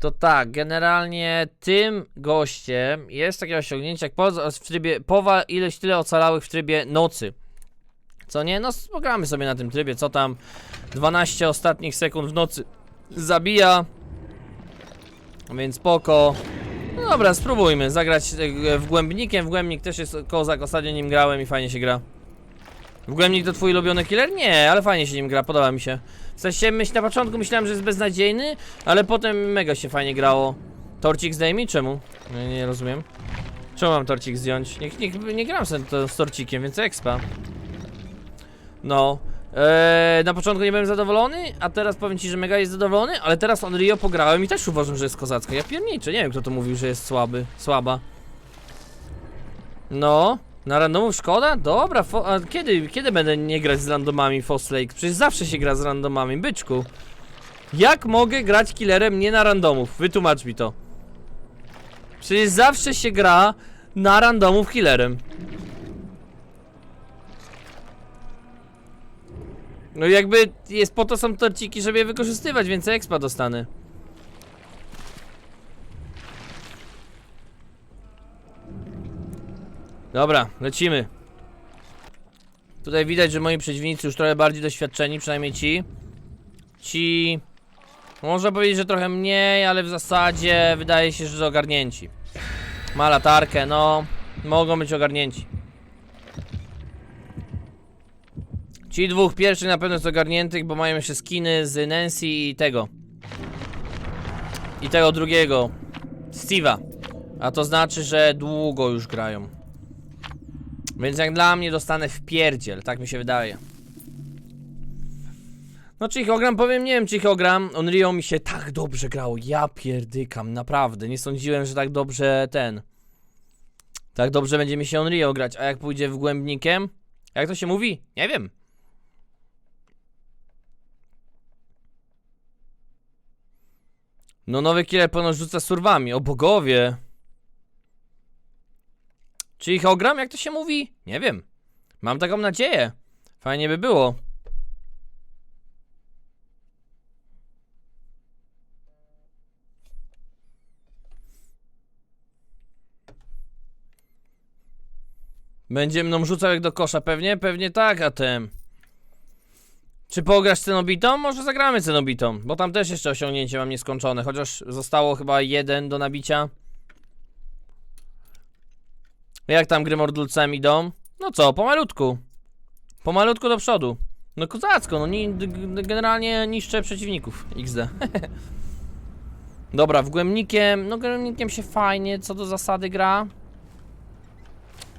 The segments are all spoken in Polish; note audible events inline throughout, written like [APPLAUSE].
To tak, generalnie tym gościem jest takie osiągnięcie jak poza, w trybie powa ileś tyle ocalałych w trybie nocy. Co nie? No pogramy sobie na tym trybie, co tam 12 ostatnich sekund w nocy zabija. Więc spoko. No dobra, spróbujmy zagrać e, w Głębnikiem. W Głębnik też jest kozak, ostatnio nim grałem i fajnie się gra. W Głębnik to twój ulubiony killer? Nie, ale fajnie się nim gra, podoba mi się. W sensie myśl, na początku myślałem, że jest beznadziejny, ale potem mega się fajnie grało. Torcik zdejmij? Czemu? Nie, nie rozumiem. Czemu mam torcik zdjąć? Nie, nie, nie gram sobie to z torcikiem, więc expa. No. Eee, na początku nie byłem zadowolony, a teraz powiem ci, że mega jest zadowolony, ale teraz on Rio pograłem i też uważam, że jest kozacka. Ja pierniczę, nie wiem kto to mówił, że jest słaby, słaba. No, na randomów szkoda? Dobra, a kiedy, kiedy będę nie grać z randomami Fosslake? Przecież zawsze się gra z randomami, byczku. Jak mogę grać killerem nie na randomów? Wytłumacz mi to. Przecież zawsze się gra na randomów killerem. No jakby jest po to są torciki, żeby je wykorzystywać, więcej expa dostanę. Dobra, lecimy. Tutaj widać, że moi przeciwnicy już trochę bardziej doświadczeni, przynajmniej ci. Ci... Można powiedzieć, że trochę mniej, ale w zasadzie wydaje się, że ogarnięci. Ma latarkę, no. Mogą być ogarnięci. Ci dwóch pierwszych na pewno jest ogarniętych, bo mają jeszcze skiny z Nancy i tego. I tego drugiego. Steve'a. A to znaczy, że długo już grają. Więc jak dla mnie dostanę w pierdziel, tak mi się wydaje. No czy ich ogram, powiem, nie wiem czy ich ogram. Unreal mi się tak dobrze grało, ja pierdykam, naprawdę. Nie sądziłem, że tak dobrze ten... Tak dobrze będzie mi się Unreal grać, a jak pójdzie w głębnikiem? Jak to się mówi? Nie wiem. No nowy killer ponoć rzuca surwami, o bogowie. Czy ich ogram, jak to się mówi? Nie wiem. Mam taką nadzieję. Fajnie by było. Będzie mną rzucał jak do kosza pewnie? Pewnie tak, a tem. Czy pograsz cenobitą? Może zagramy cenobitą, bo tam też jeszcze osiągnięcie mam nieskończone, chociaż zostało chyba jeden do nabicia. Jak tam gry mordulcem idą? No co, pomalutku. Pomalutku do przodu. No kozacko, no ni generalnie niszczę przeciwników. XD. [LAUGHS] Dobra, w głębnikiem, no głębnikiem się fajnie co do zasady gra.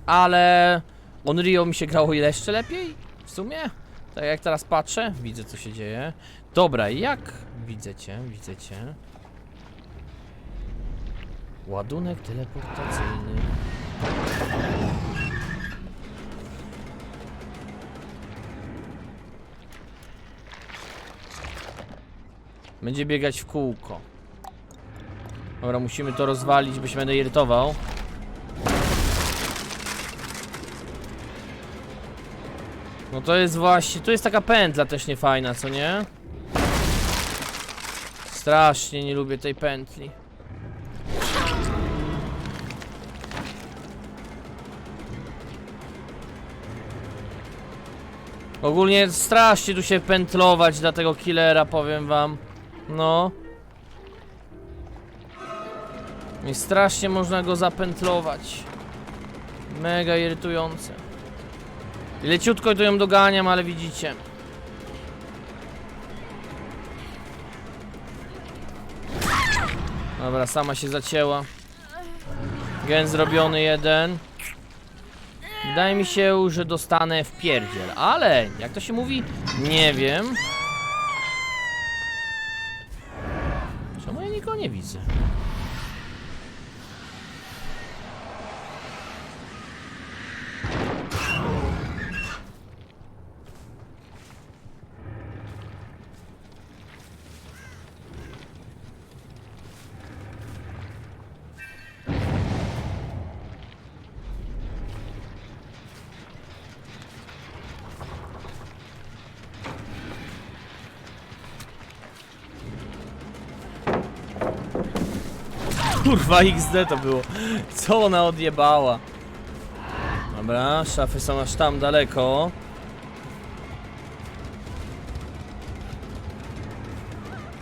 Ale Unreal mi się grało jeszcze lepiej w sumie. Tak jak teraz patrzę, widzę co się dzieje. Dobra, jak widzę cię, widzę cię. Ładunek teleportacyjny. Będzie biegać w kółko. Dobra, musimy to rozwalić, bo się będę irytował. No to jest właśnie, tu jest taka pętla też niefajna, co nie? Strasznie nie lubię tej pętli. Ogólnie strasznie tu się pętlować dla tego killera, powiem wam. No. I strasznie można go zapętlować. Mega irytujące. Leciutko to ją doganiam, ale widzicie. Dobra, sama się zacięła. Gen zrobiony jeden. Wydaje mi się, że dostanę w pierdziel, ale jak to się mówi? Nie wiem. Czemu ja nikogo nie widzę? Kurwa XD to było. Co ona odjebała? Dobra, szafy są aż tam daleko.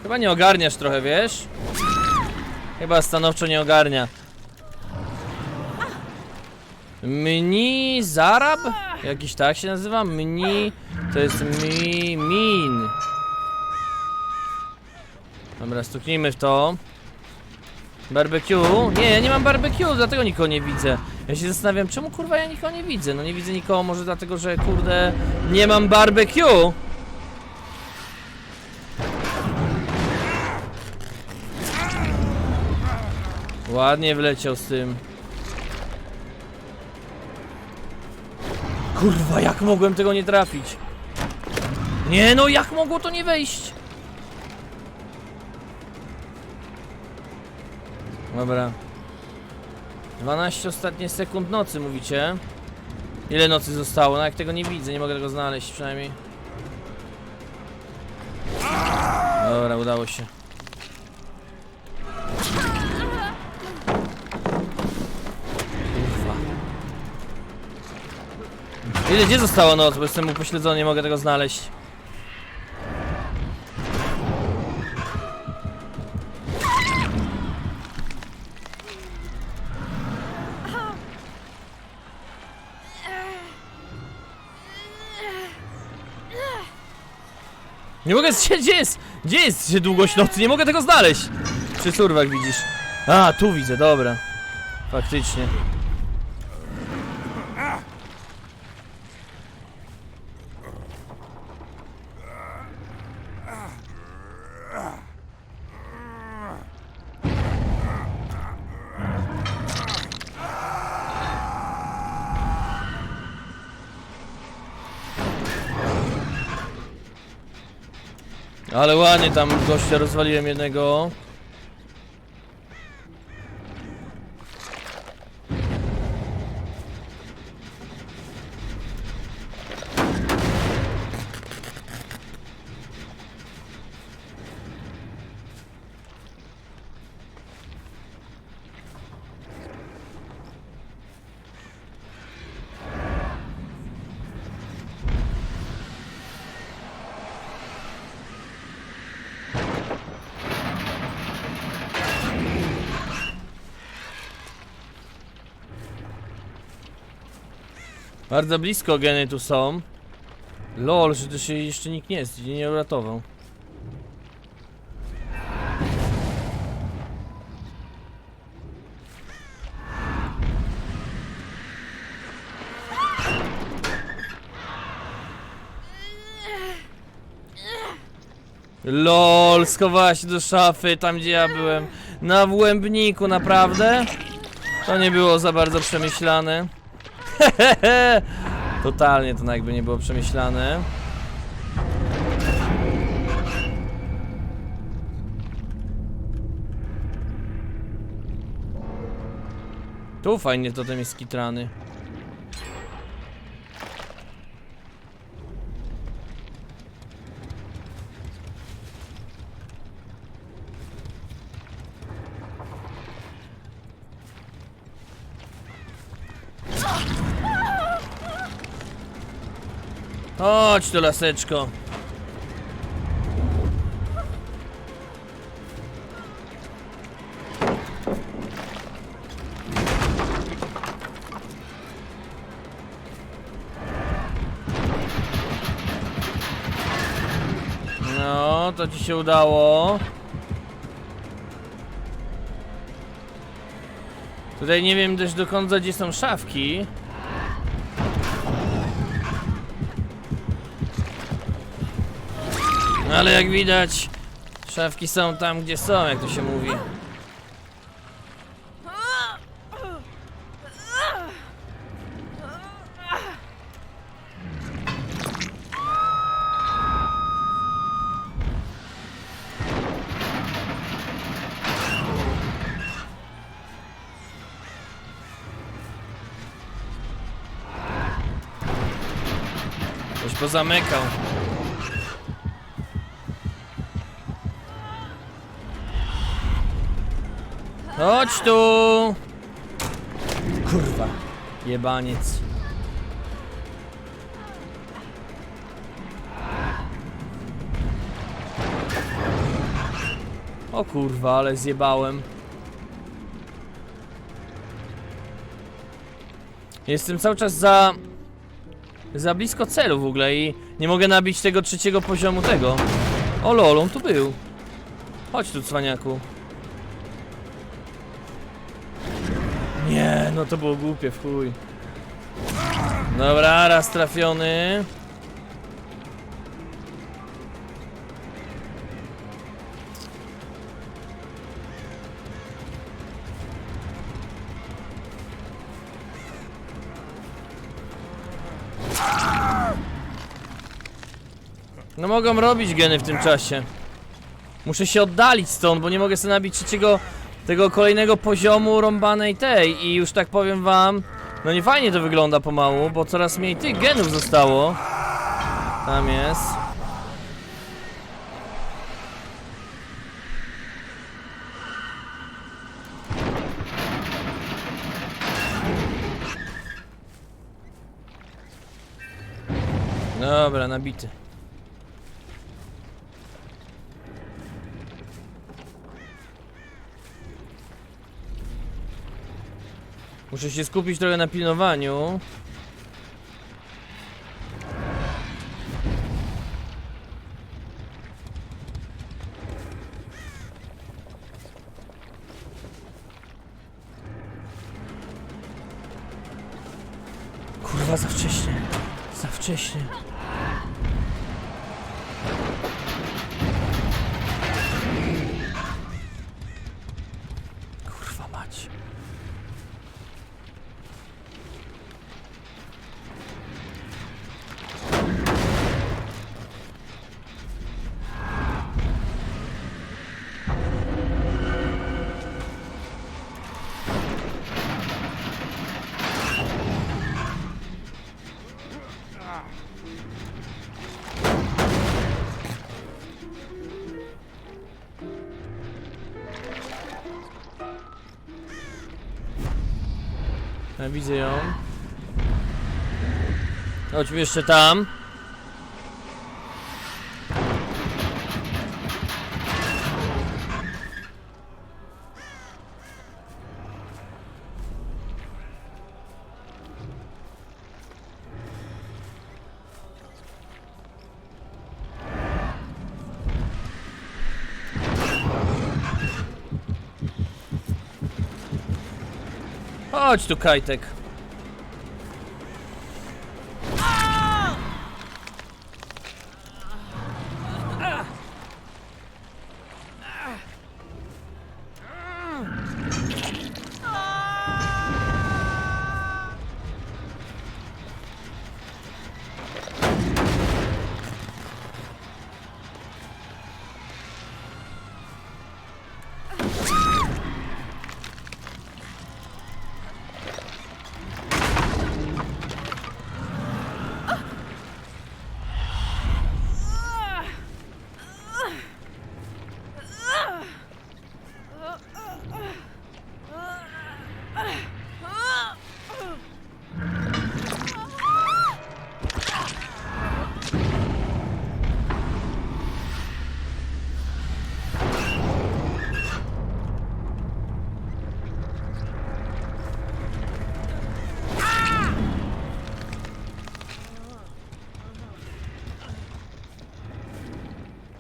Chyba nie ogarniasz trochę, wiesz? Chyba stanowczo nie ogarnia. Mni Zarab? Jakiś tak się nazywa? Mni to jest mi min. Dobra, stuknijmy w to. Barbecue? Nie, ja nie mam barbecue, dlatego nikogo nie widzę. Ja się zastanawiam, czemu kurwa ja nikogo nie widzę? No nie widzę nikogo, może dlatego, że kurde nie mam barbecue. Ładnie wleciał z tym. Kurwa, jak mogłem tego nie trafić? Nie no, jak mogło to nie wejść? Dobra. 12 ostatnie sekund nocy mówicie? Ile nocy zostało? No jak tego nie widzę, nie mogę tego znaleźć przynajmniej. Dobra, udało się. Ile gdzie została noc? Bo jestem upośledzony, nie mogę tego znaleźć. Nie mogę się, gdzie jest? Gdzie jest długość nocy? Nie mogę tego znaleźć. Przy surwach widzisz. A, tu widzę, dobra. Faktycznie. Ale ładnie tam gościa rozwaliłem jednego. Bardzo blisko geny tu są. Lol, że to się jeszcze nikt nie jest, nie uratował. LOL, schowała się do szafy, tam gdzie ja byłem. Na włębniku, naprawdę? To nie było za bardzo przemyślane. [LAUGHS] Totalnie to jakby nie było przemyślane. Tu fajnie totem jest skitrany. Chodź tu laseczko. No, to ci się udało. Tutaj nie wiem też do gdzie są szafki. Ale jak widać, szafki są tam, gdzie są, jak to się mówi. Ktoś pozamykał. Chodź tu! Kurwa, jebaniec. O kurwa, ale zjebałem. Jestem cały czas za... Za blisko celu w ogóle i nie mogę nabić tego trzeciego poziomu tego. O lol, on tu był. Chodź tu, cwaniaku. Nie, no to było głupie, w chuj. Dobra, raz trafiony. No mogą robić geny w tym czasie. Muszę się oddalić stąd, bo nie mogę sobie nabić trzeciego tego kolejnego poziomu rąbanej tej i już tak powiem wam, no nie fajnie to wygląda pomału, bo coraz mniej tych genów zostało. Tam jest. Dobra, nabity. Muszę się skupić trochę na pilnowaniu. Kurwa, za wcześnie. Za wcześnie. Widzę ją. Chodźmy jeszcze tam. Chodź tu, Kajtek.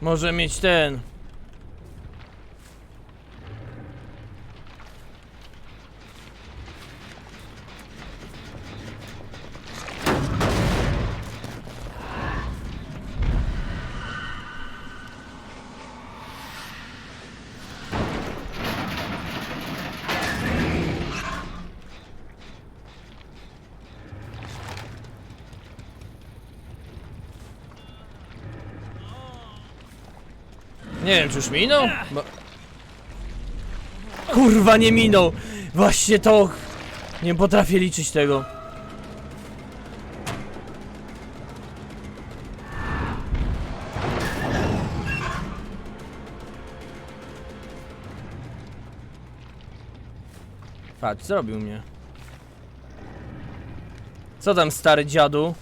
Może mieć ten. Nie wiem, czy już minął? Kurwa, nie minął! Właśnie to... Nie potrafię liczyć tego. Patrz, zrobił mnie. Co tam, stary dziadu?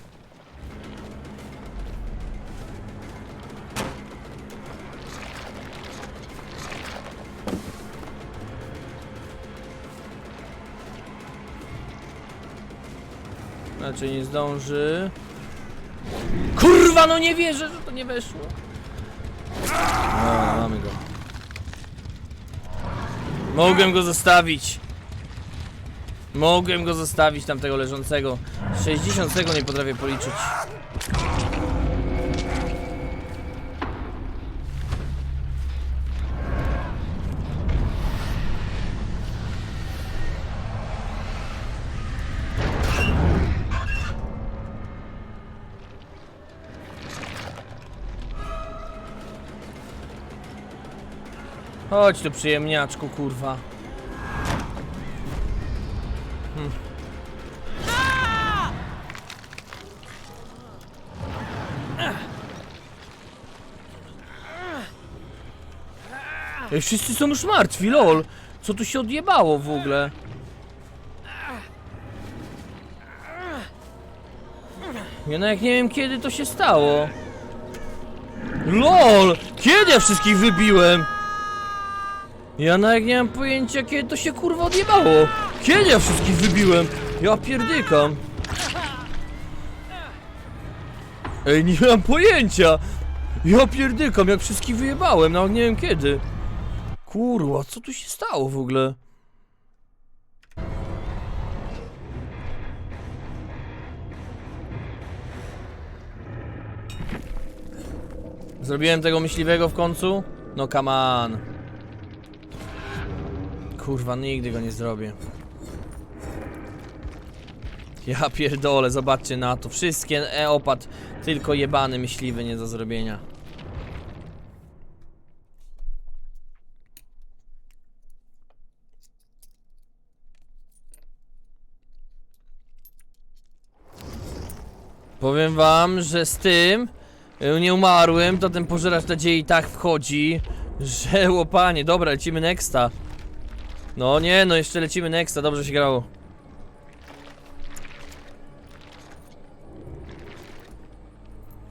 Znaczy nie zdąży. Kurwa, no nie wierzę, że to nie weszło. No, mamy go. Mogłem go zostawić. Mogłem go zostawić tamtego leżącego. 60 tego nie potrafię policzyć. Chodź tu przyjemniaczku, kurwa. Ej, wszyscy są już martwi, lol. Co tu się odjebało w ogóle? Ja no jak nie wiem kiedy to się stało. LOL! Kiedy ja wszystkich wybiłem? Ja jak nie mam pojęcia kiedy to się kurwa odjebało. Kiedy ja wszystkich wybiłem? Ja pierdykam. Ej, nie mam pojęcia. Ja pierdykam, jak wszystkich wyjebałem, no nie wiem kiedy. Kurwa, co tu się stało w ogóle? Zrobiłem tego myśliwego w końcu? No come on. Kurwa, nigdy go nie zrobię. Ja pierdolę, zobaczcie na to. Wszystkie e-opad, tylko jebany myśliwy nie do zrobienia. Powiem wam, że z tym y, nieumarłym to ten pożeracz nadziei tak wchodzi, [LAUGHS] że łopanie. Dobra, lecimy nexta. No nie, no jeszcze lecimy nexta, dobrze się grało.